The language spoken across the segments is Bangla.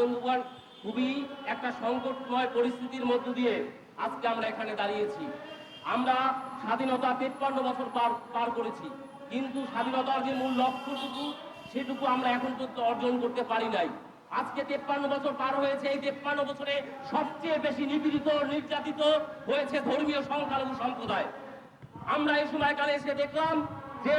বন্ধুগণ, খুবই একটা সংকটময় পরিস্থিতির মধ্য দিয়ে আজকে আমরা এখানে দাঁড়িয়েছি। আমরা স্বাধীনতা তেপ্পান্ন বছর পার পার করেছি। কিন্তু স্বাধীনতার যে মূল লক্ষ্যটুকু, সেটুকু আমরা এখন পর্যন্ত অর্জন করতে পারি নাই। আজকে তেপ্পান্ন বছর পার হয়েছে। এই তেপ্পান্ন বছরে সবচেয়ে বেশি নিপীড়িত, নির্যাতিত হয়েছে ধর্মীয় সংখ্যালঘু সম্প্রদায়। আমরা এই সময়কালে এসে দেখলাম যে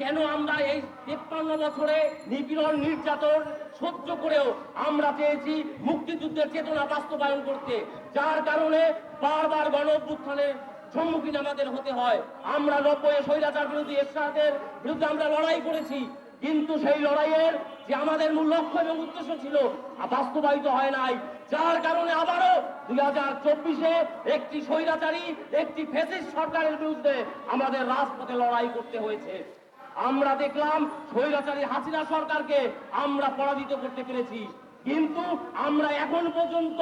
কেন আমরা এই তেপ্পান্ন বছরে নিপীড়ন, নির্যাতন সহ্য করেও আমরা চেয়েছি মুক্তিযুদ্ধের চেতনা বাস্তবায়ন করতে? যার কারণে বারবার গণ অভ্যুত্থানের সম্মুখীন আমাদের হতে হয়। আমরা নব্বই স্বৈরাচার বিরোধী এরশাদের বিরুদ্ধে আমরা লড়াই করেছি। কিন্তু সেই লড়াইয়ের যে আমাদের মূল লক্ষ্য এবং উদ্দেশ্য ছিল বাস্তবায়িত হয় নাই। যার কারণে আবারও দুই হাজার চব্বিশে একটি স্বৈরাচারী, একটি ফেসিস সরকারের বিরুদ্ধে আমাদের রাজপথে লড়াই করতে হয়েছে। আমরা দেখলাম স্বৈরাচারী হাসিনা সরকারকে আমরা পরাজিত করতে পেরেছি। কিন্তু আমরা এখন পর্যন্ত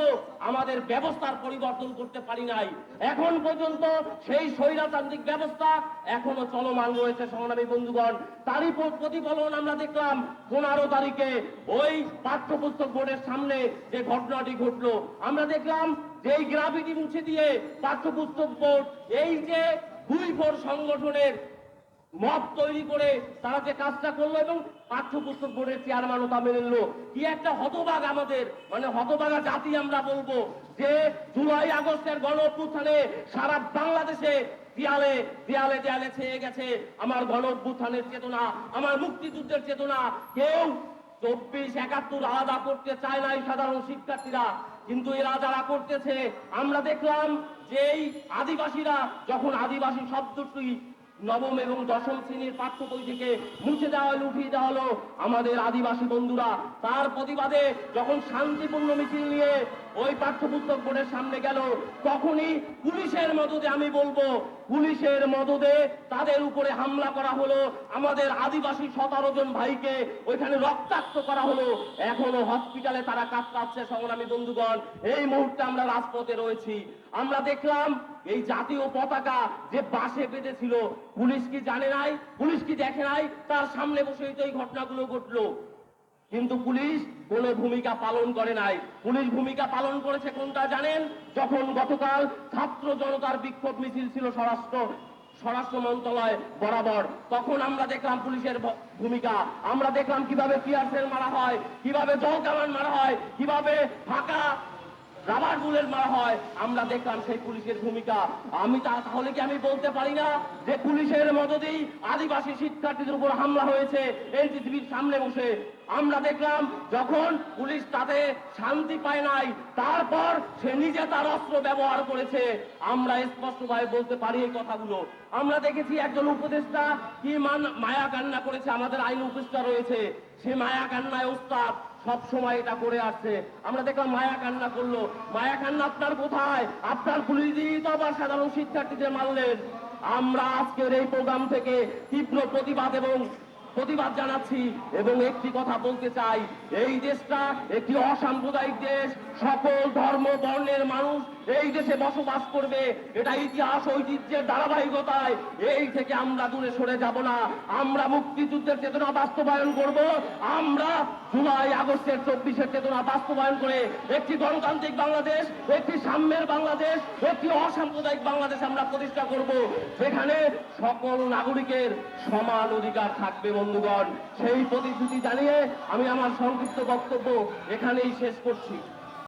আমাদের ব্যবস্থার পরিবর্তন করতে পারি নাই। এখন পর্যন্ত সেই স্বৈরাতান্ত্রিক ব্যবস্থা এখনও চলমান রয়েছে সংগ্রামী বন্ধুগণ। তারই প্রতিফলন আমরা দেখলাম পনেরো তারিখে ওই পাঠ্যপুস্তক বোর্ডের সামনে যে ঘটনাটি ঘটলো। আমরা দেখলাম যে গ্রাফিটি মুছে দিয়ে পাঠ্যপুস্তক বোর্ড এই যে দুই ভোর সংগঠনের মত তৈরি করে তারা যে কাজটা করল এবং পাঠ্যপুস্তক বোর্ডের চেয়ারম্যানও তা মেনে নিল। কি একটা হতবাগ আমাদের মানে হতবাগা জাতি আমরা বলব যে জুলাই আগস্টের গণ সারা বাংলাদেশে দেয়ালে দেয়ালে দেয়ালে ছেয়ে গেছে। আমার গণ চেতনা, আমার মুক্তিযুদ্ধের চেতনা। কেউ চব্বিশ একাত্তর আলাদা করতে চায় নাই সাধারণ শিক্ষার্থীরা। কিন্তু এরা যারা করতেছে, আমরা দেখলাম যে এই আদিবাসীরা, যখন আদিবাসী শব্দটি নবম এবং দশম শ্রেণির পাঠ্য বই থেকে মুছে দেওয়া হলো, উঠিয়ে দেওয়া হলো আমাদের আদিবাসী বন্ধুরা। তার প্রতিবাদে যখন শান্তিপূর্ণ মিছিল নিয়ে ওই পাঠ্যপুস্তক বোর্ডের সামনে গেল, তখনই পুলিশের মদদে আমি বলব, পুলিশের মদদে তাদের উপরে হামলা করা হলো। আমাদের আদিবাসী সতেরো জন ভাইকে ওইখানে রক্তাক্ত করা হলো। এখনও হসপিটালে তারা কাতরাচ্ছে সংগ্রামী বন্ধুগণ। এই মুহূর্তে আমরা রাজপথে রয়েছি। আমরা দেখলাম এই জাতীয় পতাকা যে বাসে বেঁধেছিল, পুলিশ কি জানে নাই? পুলিশ কি দেখে নাই? তার সামনে বসেই তো এই ঘটনাগুলো ঘটলো। কিন্তু পুলিশ কোনো ভূমিকা পালন করে নাই। পুলিশ ভূমিকা পালন করেছে কোনটা জানেন? যখন গতকাল ছাত্র জনতার বিক্ষোভ মিছিল ছিল স্বরাষ্ট্র স্বরাষ্ট্র মন্ত্রণালয় বরাবর, তখন আমরা দেখলাম পুলিশের ভূমিকা। আমরা দেখলাম কীভাবে টিয়ারসেল মারা হয়, কীভাবে জল কামান মারা হয়, কীভাবে ফাঁকা রাবার বুলেট মারা হয়, আমরা দেখলাম সেই পুলিশের ভূমিকা। আমি তা- তাহলে কি আমি বলতে পারি না যে পুলিশের মদতেই আদিবাসী শিক্ষার্থীদের উপর হামলা হয়েছে? এনসিসিবির সামনে বসে আমরা দেখলাম যখন পুলিশ তাতে শান্তি পায় নাই, তারপর সে নিজে তার অস্ত্র ব্যবহার করেছে। আমরা স্পষ্টভাবে বলতে পারি এই কথাগুলো। আমরা দেখেছি একজন উপদেষ্টা কি মান মায়া কান্না করেছে, আমাদের আইন উপদেষ্টা রয়েছে। সে মায়া কান্নায় ওস্তাদ সব সময় এটা করে আসছে। আমরা দেখলাম মায়া কান্না করল। মায়া কান্না আপনার কোথায়? আপনার পুলিশ দিয়ে তো আবার সাধারণ শিক্ষার্থীদের মারলেন। আমরা আজকের এই প্রোগ্রাম থেকে তীব্র প্রতিবাদ এবং প্রতিবাদ জানাচ্ছি এবং একটি কথা বলতে চাই। এই দেশটা একটি অসাম্প্রদায়িক দেশ, সকল ধর্ম, বর্ণের মানুষ এই দেশে বসবাস করবে। এটা ইতিহাস, ঐতিহ্যের ধারাবাহিকতায় এই থেকে আমরা দূরে সরে যাব না। আমরা মুক্তিযুদ্ধের চেতনা বাস্তবায়ন করব। আমরা জুলাই, আগস্টের চব্বিশের চেতনা বাস্তবায়ন করে একটি গণতান্ত্রিক বাংলাদেশ, একটি সাম্যের বাংলাদেশ, একটি অসাম্প্রদায়িক বাংলাদেশ আমরা প্রতিষ্ঠা করব। যেখানে সকল নাগরিকের সমান অধিকার থাকবে বন্ধুগণ সেই প্রতিশ্রুতি জানিয়ে আমি আমার সংক্ষিপ্ত বক্তব্য এখানেই শেষ করছি।